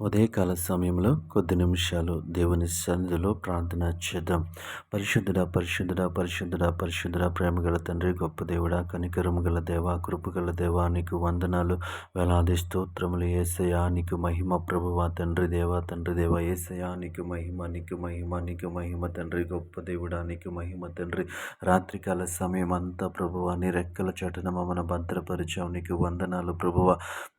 ఉదయకాల సమయంలో కొద్ది నిమిషాలు దేవుని సన్నిధిలో ప్రార్థన చేద్దాం. పరిశుద్ధుడ పరిశుద్ధుడ పరిశుద్ధుడ పరిశుద్ధుడ ప్రేమగల తండ్రి గొప్ప దేవుడ కనికరము గల దేవ కృపగల దేవ నీకు వందనాలు వేలాది స్తోత్రములు ఏసయా నీకు మహిమ ప్రభువ తండ్రి దేవ తండ్రి దేవ ఏసయా నీకు మహిమ నీకు మహిమ నీకు మహిమ తండ్రి గొప్ప దేవుడా నీకు మహిమ తండ్రి. రాత్రికాల సమయం అంతా ప్రభువ నీ రెక్కల చటన మమ్మను భద్రపరిచావు నీకు వందనాలు ప్రభువ.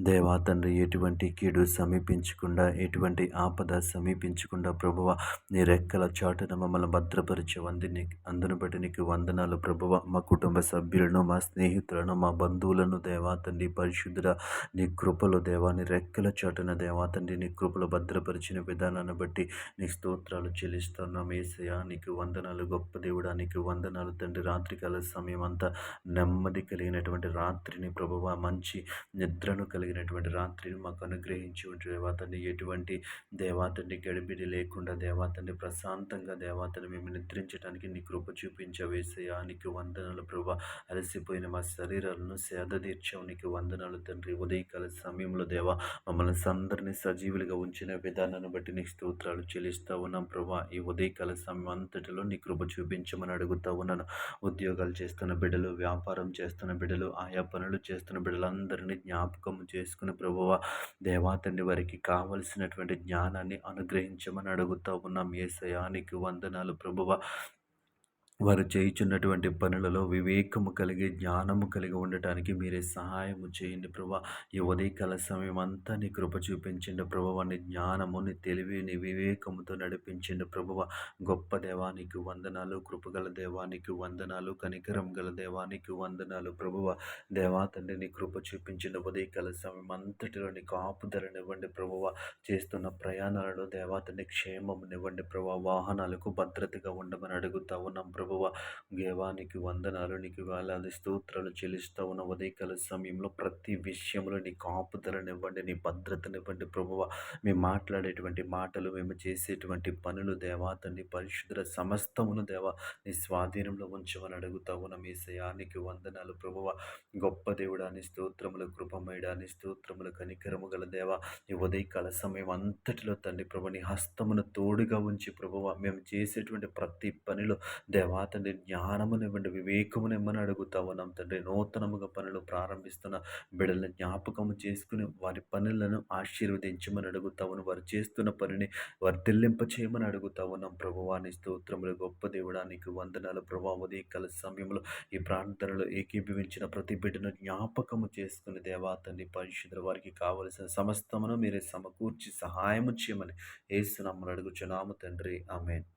దేవా తండ్రి ఎటువంటి కీడు సమీపించుకు లేకుండా ఎటువంటి ఆపద సమీపించకుండా ప్రభువ నీ రెక్కల చాటున మమ్మల్ని భద్రపరిచే వందిని అందును బట్టి నీకు వందనాలు ప్రభువ. మా కుటుంబ సభ్యులను మా స్నేహితులను మా బంధువులను దేవాతండి పరిశుద్ధుడ నీ కృపలు దేవా నీ రెక్కల చాటున దేవాతండి నీ కృపలు భద్రపరిచిన విధానాన్ని బట్టి నీ స్తోత్రాలు చెల్లిస్తున్నాం. ఏసయ నీకు వందనాలు. గొప్ప దేవుడా నీకు వందనాలు తండ్రి. రాత్రికాల సమయం అంతా నెమ్మది కలిగినటువంటి రాత్రిని ప్రభువ మంచి నిద్రను కలిగినటువంటి రాత్రిని మాకు అనుగ్రహించి ఎటువంటి దేవాతని గడిబిడి లేకుండా దేవాతని ప్రశాంతంగా దేవాతని మేము నిద్రించడానికి నీ కృప చూపించవేసయా నీకు వందనాలు ప్రభా. అలసిపోయిన మా శరీరాలను సేద తీర్చావు నీకు వందనాలు తండ్రి. ఉదయకాల సమయంలో దేవా మమ్మల్ని అందరినీ సజీవులుగా ఉంచిన విధానాన్ని బట్టి నీకు స్తోత్రాలు చెల్లిస్తూ ఉన్నాం ప్రభా. ఈ ఉదయకాల సమయం అంతటిలో నీ కృప చూపించమని అడుగుతూ ఉన్నాను. ఉద్యోగాలు చేస్తున్న బిడ్డలు వ్యాపారం చేస్తున్న బిడ్డలు ఆయా పనులు చేస్తున్న బిడ్డలందరినీ జ్ఞాపకం చేసుకుని ప్రభువ దేవాతండి వారికి కావాలి కావలసినటువంటి జ్ఞానాన్ని అనుగ్రహించమని అడుగుతూ ఉన్నాం. ఏసయానికి వందనాలు ప్రభువ. వారు చేయుచున్నటువంటి పనులలో వివేకము కలిగి జ్ఞానము కలిగి ఉండటానికి మీరే సహాయము చేయండి ప్రభా. ఈ ఉదయకాల సమయం అంతా నీ కృప చూపించండి ప్రభువ నీ జ్ఞానము నీ తెలివి నీ వివేకముతో నడిపించండి ప్రభువ గొప్ప దేవానికి వందనాలు కృపగల దేవానికి వందనాలు కనికరం గల దేవానికి వందనాలు ప్రభువ దేవా తండ్రి నీ కృప చూపించిన ఉదయకాల సమయం అంతటిలో నీ కాపుదలనివ్వండి ప్రభువ చేస్తున్న ప్రయాణాలలో దేవాతని క్షేమమునివ్వండి ప్రభా. వాహనాలకు భద్రతగా ఉండమని అడుగుతా ఉన్నాం ప్రభు. ప్రభువ దేవానికి వందనాలు నీకు వేలాది స్తోత్రాలు చెల్లిస్తూ ఉన్న ఉదయకాల సమయంలో ప్రతి విషయంలో నీ కాపుదలనివ్వండి నీ భద్రతనివ్వండి ప్రభువ. మేము మాట్లాడేటువంటి మాటలు మేము చేసేటువంటి పనులు దేవా తండ్రి పరిశుద్ధ సమస్తమును దేవా నీ స్వాధీనంలో ఉంచమని అడుగుతా ఉన్న. మీ శయానికి వందనాలు ప్రభువ. గొప్ప దేవుడాని స్తోత్రముల కృపమయడాని స్తోత్రముల కనికరము గల దేవ. ఈ ఉదయకాల సమయం అంతటిలో తండ్రి ప్రభు నీ హస్తమును తోడుగా ఉంచి ప్రభువ. మేము చేసేటువంటి ప్రతి పనిలో దేవా దేవా తండ్రి జ్ఞానమునివ్వండి వివేకమునిమ్మని అడుగుతా ఉన్నాం తండ్రి నూతనముగా పనులు ప్రారంభిస్తున్న బిడ్డలను జ్ఞాపకము చేసుకుని వారి పనులను ఆశీర్వదించమని అడుగుతా ఉన్నాం వారు చేస్తున్న పనిని వర్ధిల్లింప చేయమని అడుగుతా ఉన్నాం ప్రభువాని స్తోత్రములు గొప్ప దేవుడానికి వందనాలు ప్రభావది కల సమయంలో ఈ ప్రాంతాలలో ఏకీభవించిన ప్రతి బిడ్డను జ్ఞాపకము చేసుకుని దేవాతని పరిశుద్ధుల వారికి కావలసిన సమస్తమును మీరే సమకూర్చి సహాయము చేయమని ఏసునమ్మను అడుగుచున్నాము తండ్రి. ఆమెన్.